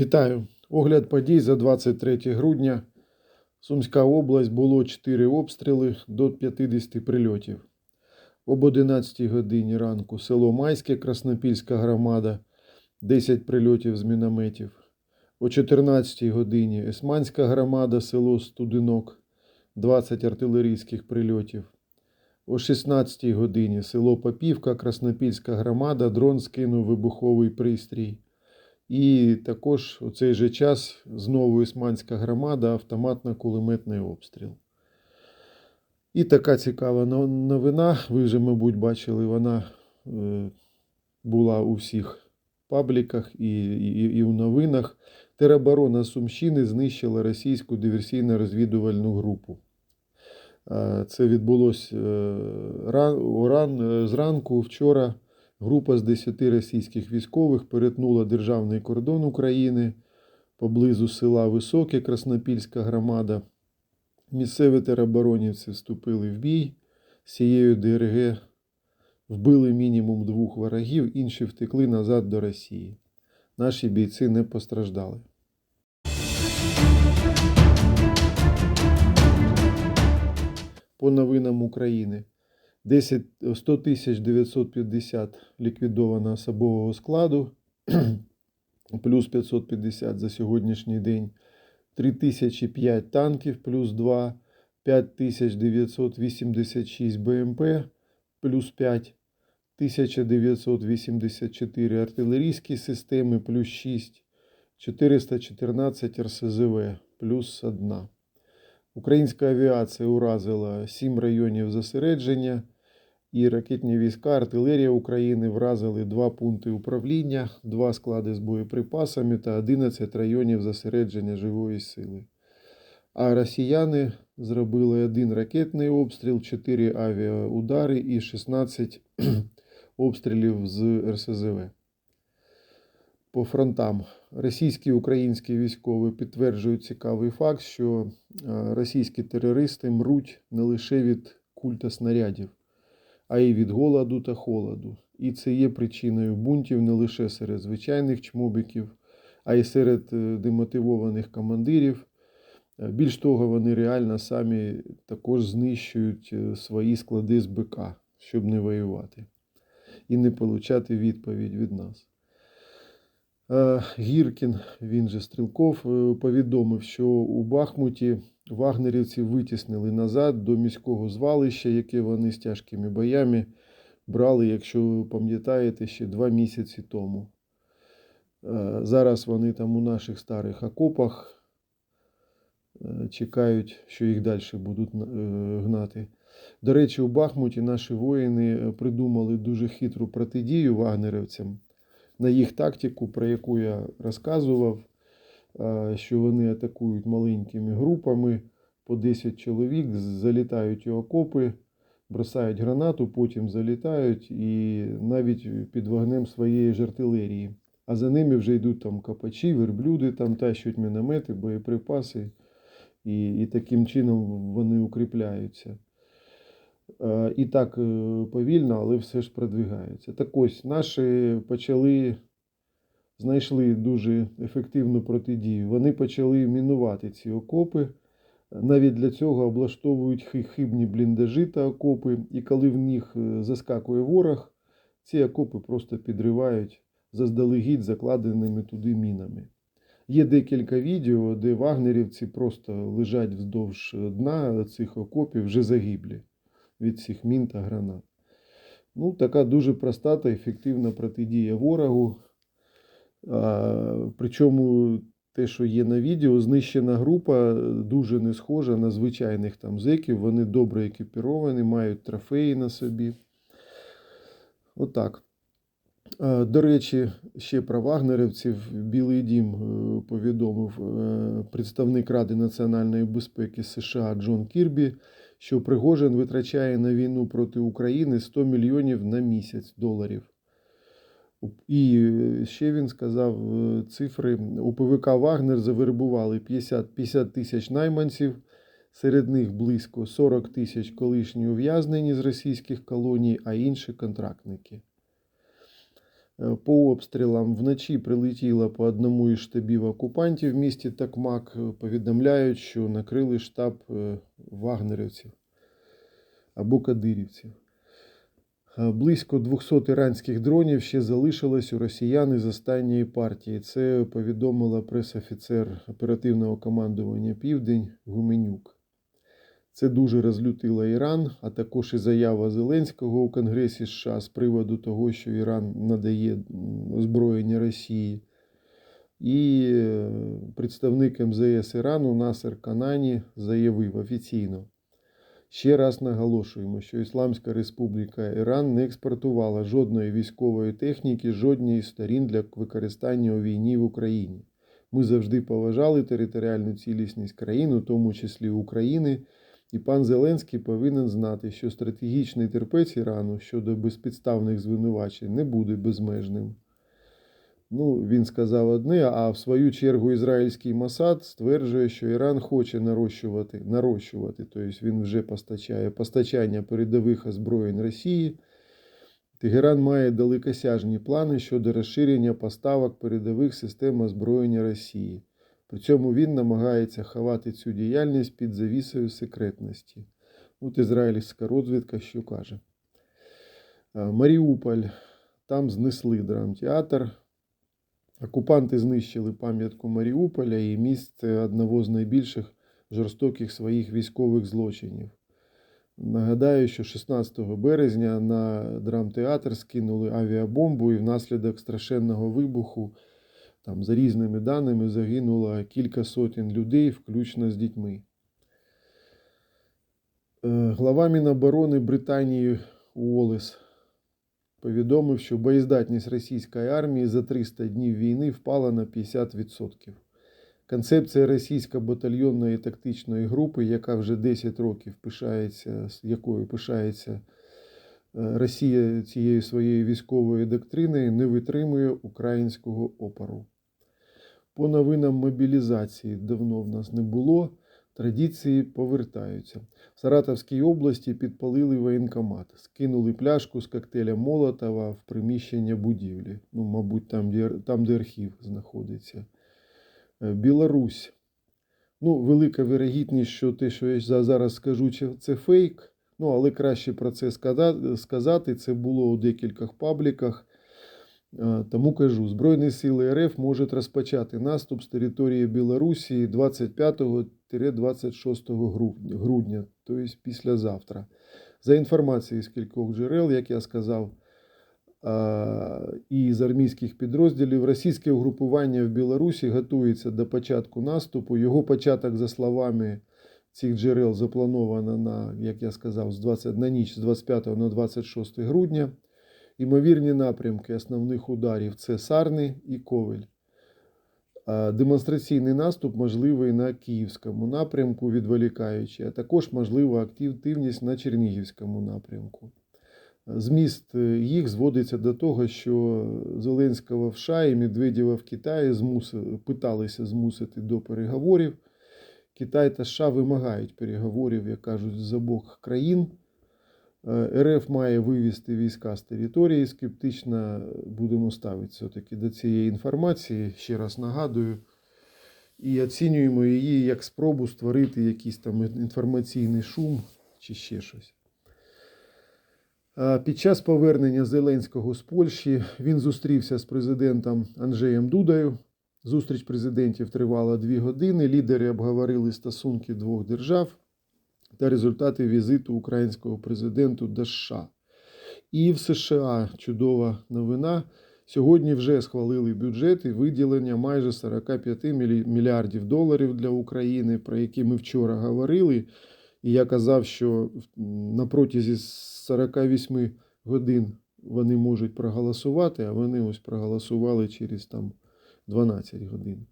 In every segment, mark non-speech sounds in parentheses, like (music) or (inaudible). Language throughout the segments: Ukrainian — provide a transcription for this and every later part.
Вітаю! Огляд подій за 23 грудня. Сумська область було 4 обстріли до 50 прильотів. Об 11 годині ранку село Майське, Краснопільська громада, 10 прильотів з мінометів. О 14 годині Есманська громада, село Студинок, 20 артилерійських прильотів. О 16 годині село Попівка, Краснопільська громада, дрон скинув вибуховий пристрій. І також у цей же час знову Ісманська громада, автоматно-кулеметний обстріл. І така цікава новина. Ви вже, мабуть, бачили, вона е, була у всіх пабліках і, і, і у новинах. Тероборона Сумщини знищила російську диверсійно-розвідувальну групу. Е, Це відбулося ран, зранку вчора. Група з 10 російських військових перетнула державний кордон України поблизу села Високе, Краснопільська громада. Місцеві тероборонівці вступили в бій з цією ДРГ, вбили мінімум двох ворогів, інші втекли назад до Росії. Наші бійці не постраждали. По новинам України. 10, 100 950 ліквідовано особового складу, (clears throat) плюс 550 за сьогоднішній день, 3005 танків, плюс 2, 5986 БМП, плюс 5, 1984 артилерійські системи, плюс 6, 414 РСЗВ, плюс 1. Українська авіація уразила 7 районів зосередження, і ракетні війська, артилерія України вразили 2 пункти управління, 2 склади з боєприпасами та 11 районів зосередження живої сили. А росіяни зробили один ракетний обстріл, 4 авіаудари і 16 (clears throat) обстрілів з РСЗВ. По фронтам російські і українські військові підтверджують цікавий факт, що е, російські терористи мруть не лише від культа снарядів, а й від голоду та холоду. І це є причиною бунтів не лише серед звичайних чмобіків, а й серед е, демотивованих командирів. Е, Більш того, вони реально самі також знищують е, свої склади з БК, щоб не воювати і не отримати відповідь від нас. Гіркін, він же Стрілков, повідомив, що у Бахмуті вагнерівці витіснили назад до міського звалища, яке вони з тяжкими боями брали, якщо ви пам'ятаєте, ще два місяці тому. Е, Зараз вони там у наших старих окопах е, чекають, що їх далі будуть е, гнати. До речі, у Бахмуті наші воїни придумали дуже хитру протидію вагнерівцям на їх тактику, про яку я розказував, що вони атакують маленькими групами по 10 чоловік, залітають у окопи, бросають гранату, потім залітають і навіть під вогнем своєї ж артилерії. А за ними вже йдуть там копачі, верблюди, там тащать міномети, боєприпаси, і, і таким чином вони укріпляються. Е, І так е, повільно, але все ж продвигаються. Так ось наші почали, знайшли дуже ефективну протидію. Вони почали мінувати ці окопи. Навіть для цього облаштовують хибні бліндажі та окопи. І коли в них е, заскакує ворог, ці окопи просто підривають заздалегідь закладеними туди мінами. Є декілька відео, де вагнерівці просто лежать вздовж дна цих окопів вже загиблі від цих мін та гранат. Ну, така дуже проста та ефективна протидія ворогу. Причому те, що є на відео, знищена група дуже не схожа на звичайних там зеків. Вони добре екіпіровані, мають трофеї на собі. Отак. До речі, ще про вагнерівців Білий Дім е, повідомив е, представник Ради національної безпеки США Джон Кірбі, що Пригожин витрачає на війну проти України 100 мільйонів на місяць доларів. І е, ще він сказав е, цифри: у ПВК Вагнер завербували 50, 50 тисяч найманців, серед них близько 40 тисяч колишні ув'язнені з російських колоній, а інші контрактники. Е, По обстрілам вночі прилетіло по одному із штабів окупантів в місті Токмак. Е, Повідомляють, що накрили штаб вагнерівців або кадирівців. Е, Близько 200 іранських дронів ще залишилось у росіян із останньої партії. Це повідомила пресофіцер оперативного командування Південь Гуменюк. Це дуже розлютило Іран, а також і заява Зеленського у Конгресі США з приводу того, що Іран надає озброєння Росії. І е, представник МЗС Ірану Насер Канані заявив офіційно. Ще раз наголошуємо, що Ісламська Республіка Іран не експортувала жодної військової техніки, жодної з сторін для використання у війні в Україні. Ми завжди поважали територіальну цілісність країн, у тому числі України. І пан Зеленський повинен знати, що стратегічний терпець Ірану щодо безпідставних звинувачень не буде безмежним. Ну, він сказав одне, а в свою чергу ізраїльський Масад стверджує, що Іран хоче нарощувати, нарощувати, тобто він вже постачає постачання передових озброєнь Росії. Тегеран має далекосяжні плани щодо розширення поставок передових систем озброєння Росії. При цьому він намагається ховати цю діяльність під завісою секретності. От ізраїльська розвідка що каже. Е, Маріуполь, там знесли драмтеатр. Окупанти знищили пам'ятку Маріуполя і місце одного з найбільших жорстоких своїх військових злочинів. Нагадаю, що 16 березня на драмтеатр скинули авіабомбу і внаслідок страшенного вибуху, там, за різними даними, загинуло кілька сотень людей, включно з дітьми. Е, Глава Міноборони Британії Уоллес повідомив, що боєздатність російської армії за 300 днів війни впала на 50%. Концепція російської батальйонної тактичної групи, яка вже 10 років пишається, якою пишається е, Росія цією своєю військовою доктриною, не витримує українського опору. По новинам мобілізації давно в нас не було. Традиції повертаються. В Саратовській області підпалили воєнкомат, скинули пляшку з коктейля Молотова в приміщення будівлі. Ну, мабуть, там, де, там, де архів знаходиться. Е, Білорусь. Ну, велика вірогідність, що те, що я зараз скажу, це фейк. Ну, але краще про це сказати. Це було у декількох пабліках. Е, Тому кажу, Збройні сили РФ можуть розпочати наступ з території Білорусі 25-26 грудня, тобто післязавтра. За інформацією з кількох джерел, як я сказав, і з армійських підрозділів, російське угрупування в Білорусі готується до початку наступу. Його початок, за словами цих джерел, заплановано на, як я сказав, з 20, на ніч з 25 на 26 грудня. Імовірні напрямки основних ударів це Сарни і Ковель. Демонстраційний наступ можливий на Київському напрямку, відволікаючи, а також можлива активність на Чернігівському напрямку. Зміст е, їх зводиться до того, що Зеленського в США і Медведєва в Китаї змусили, питалися змусити до переговорів. Китай та США вимагають переговорів, як кажуть, з обох країн. Е, РФ має вивести війська з території. Скептично будемо ставитися все-таки до цієї інформації. Ще раз нагадую. І оцінюємо її як спробу створити якийсь там інформаційний шум чи ще щось. Під час повернення Зеленського з Польщі він зустрівся з президентом Анджеєм Дудою. Зустріч президентів тривала дві години. Лідери обговорили стосунки двох держав та результати візиту українського президенту до США. І в США чудова новина. Сьогодні вже схвалили бюджет і виділення майже 45 мільярдів доларів для України, про які ми вчора говорили. І я казав, що на протязі 48 годин вони можуть проголосувати, а вони ось проголосували через там 12 годин.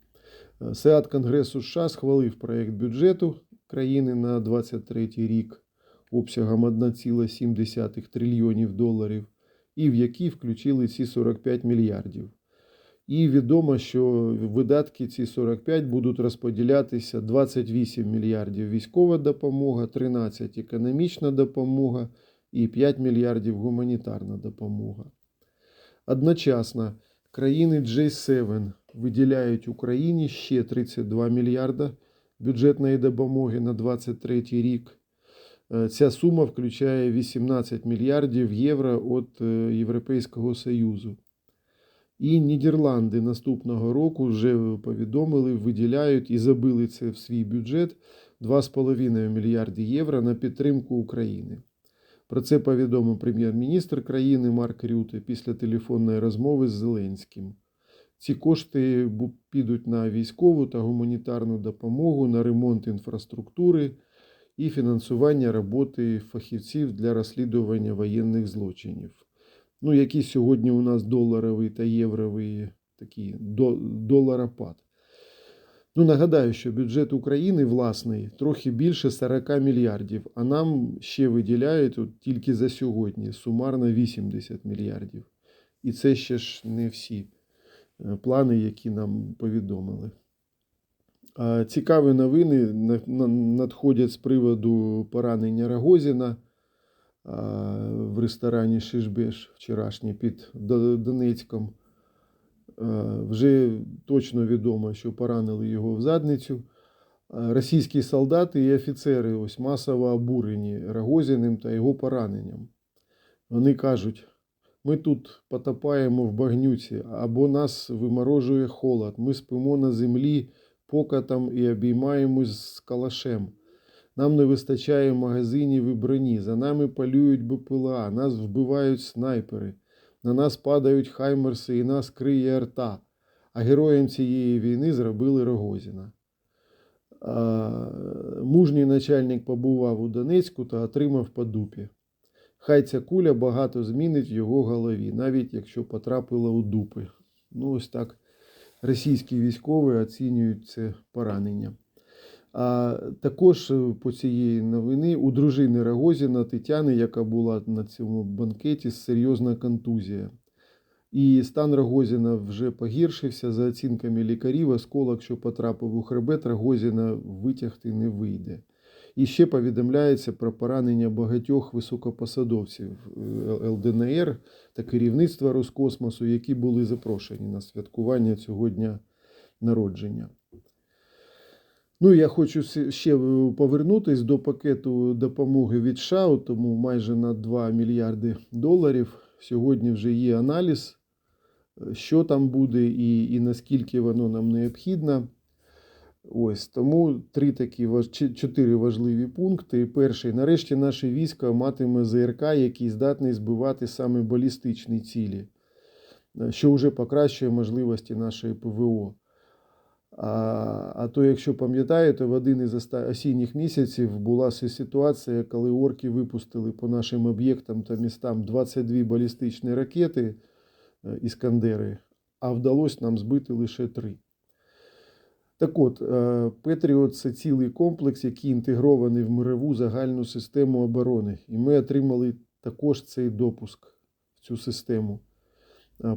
Е, Сеат Конгресу США схвалив проєкт бюджету країни на 23 рік обсягом 1,7 трильйонів доларів, і в який включили ці 45 мільярдів. І відомо, що видатки ці 45 будуть розподілятися 28 мільярдів військова допомога, 13 економічна допомога і 5 мільярдів гуманітарна допомога. Одночасно країни G7 виділяють Україні ще 32 мільярда бюджетної допомоги на 2023 рік. Е, Ця сума включає 18 мільярдів євро від е, Європейського Союзу. І Нідерланди наступного року вже повідомили, виділяють і забили це в свій бюджет 2,5 мільярди євро на підтримку України. Про це повідомив прем'єр-міністр країни Марк Рюте після телефонної розмови з Зеленським. Ці кошти підуть на військову та гуманітарну допомогу, на ремонт інфраструктури і фінансування роботи фахівців для розслідування воєнних злочинів. Ну, який сьогодні у нас доларовий та євровий до, доларопад. Ну, нагадаю, що бюджет України власний трохи більше 40 мільярдів, а нам ще виділяють от тільки за сьогодні сумарно 80 мільярдів. І це ще ж не всі плани, які нам повідомили. Цікаві новини на- на- надходять з приводу поранення Рогозіна в ресторані Шишбеш вчорашній під Донецьком. Е, Вже точно відомо, що поранили його в задницю. Е, Російські солдати і офіцери ось масово обурені Рогозіним та його пораненням. Вони кажуть: ми тут потопаємо в багнюці, або нас виморожує холод. Ми спимо на землі покатом і обіймаємось з калашем. Нам не вистачає магазинів і броні. За нами полюють БПЛА, нас вбивають снайпери. На нас падають хаймерси і нас криє рта. А героєм цієї війни зробили Рогозіна. Мужній начальник побував у Донецьку та отримав по дупі. Хай ця куля багато змінить в його голові, навіть якщо потрапила у дупи. Ну, ось так російські військові оцінюють це поранення. А також е, по цієї новини у дружини Рогозіна Тетяни, яка була на цьому банкеті, серйозна контузія. І стан Рогозіна вже погіршився. За оцінками лікарів, осколок, що потрапив у хребет, Рогозіна витягти не вийде. І ще повідомляється про поранення багатьох високопосадовців е, ЛДНР та керівництва Роскосмосу, які були запрошені на святкування цього дня народження. Ну, я хочу ще повернутись до пакету допомоги від США, тому майже на 2 мільярди доларів. Сьогодні вже є аналіз, е, що там буде і, і наскільки воно нам необхідно. Ось тому три такі чотири важливі пункти. Перший, нарешті, наше військо матиме ЗРК, який здатний збивати саме балістичні цілі, е, що вже покращує можливості нашої ПВО. А, а то, якщо пам'ятаєте, в один із осінніх місяців була ситуація, коли орки випустили по нашим об'єктам та містам 22 балістичні ракети е, Іскандери, а вдалося нам збити лише три. Так от, е, Петріот це цілий комплекс, який інтегрований в мирову загальну систему оборони. І ми отримали також цей допуск в цю систему.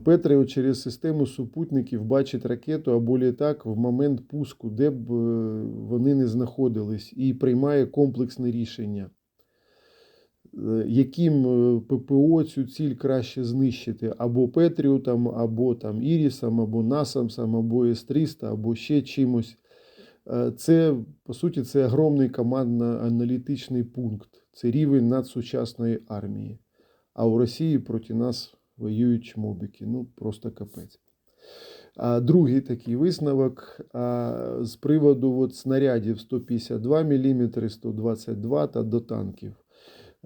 Петріот через систему супутників бачить ракету або літак в момент пуску, де б е, вони не знаходились, і приймає комплексне рішення, Е, яким е, ППО цю ціль краще знищити або Петріотом, або там Ірісом, або Насамсом, або С-300, або ще чимось. Е, Це, по суті, це огромний командно-аналітичний пункт. Це рівень надсучасної армії. А у Росії проти нас воюють чмобіки. Ну, просто капець. А другий такий висновок з приводу от, снарядів 152 мм, 122 та до танків.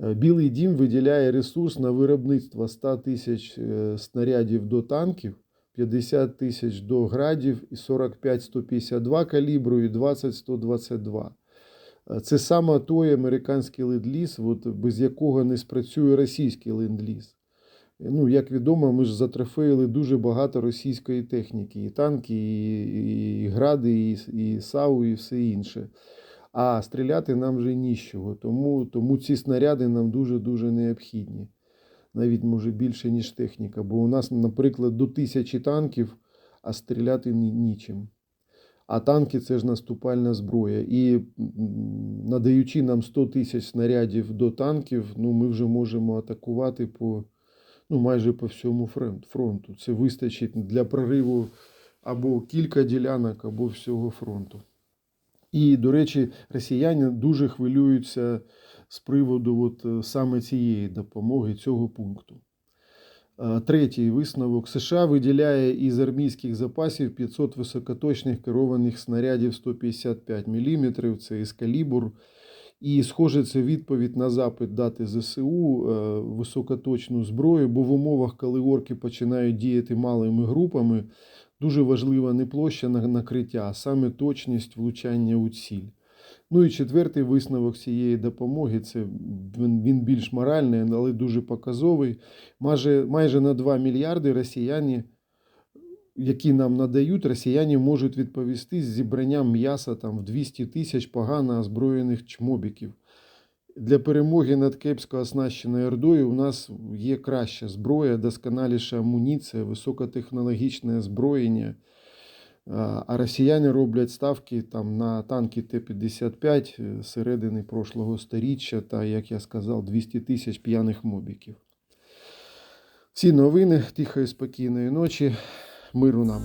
Е, Білий дім виділяє ресурс на виробництво 100 тисяч е, снарядів до танків, 50 тисяч до градів і 45-152 калібру і 20-122. Е, Це саме той американський ленд-ліз, без якого не спрацює російський ленд-ліз. Ну, як відомо, ми ж затрофеїли дуже багато російської техніки, і танки, і, і гради, і, і САУ, і все інше. А стріляти нам вже нічого. Тому, тому ці снаряди нам дуже-дуже необхідні. Навіть може більше, ніж техніка. Бо у нас, наприклад, до тисячі танків, а стріляти ні- нічим. А танки це ж наступальна зброя. І надаючи нам 100 тисяч снарядів до танків, ну, ми вже можемо атакувати по ну, майже по всьому фронту. Це вистачить для прориву або кілька ділянок, або всього фронту. І, до речі, росіяни дуже хвилюються з приводу от, е, саме цієї допомоги, цього пункту. Е, Третій висновок. США виділяє із армійських запасів 500 високоточних керованих снарядів 155 мм, це із калібр. І, схоже, це відповідь на запит дати ЗСУ е, високоточну зброю, бо в умовах, коли орки починають діяти малими групами, дуже важлива не площа на- накриття, а саме точність влучання у ціль. Ну і четвертий висновок цієї допомоги це він більш моральний, але дуже показовий. Майже, майже на 2 мільярди росіяни, які нам надають, росіяни можуть відповісти з зібранням м'яса там, в 200 тисяч погано озброєних чмобіків. Для перемоги над кепсько оснащеною Ордою у нас є краща зброя, досконаліша амуніція, високотехнологічне озброєння. А а росіяни роблять ставки там, на танки Т-55 е, середини прошлого сторіччя та, як я сказав, 200 тисяч п'яних мобіків. Всі новини тихої, спокійної ночі. Миру нам.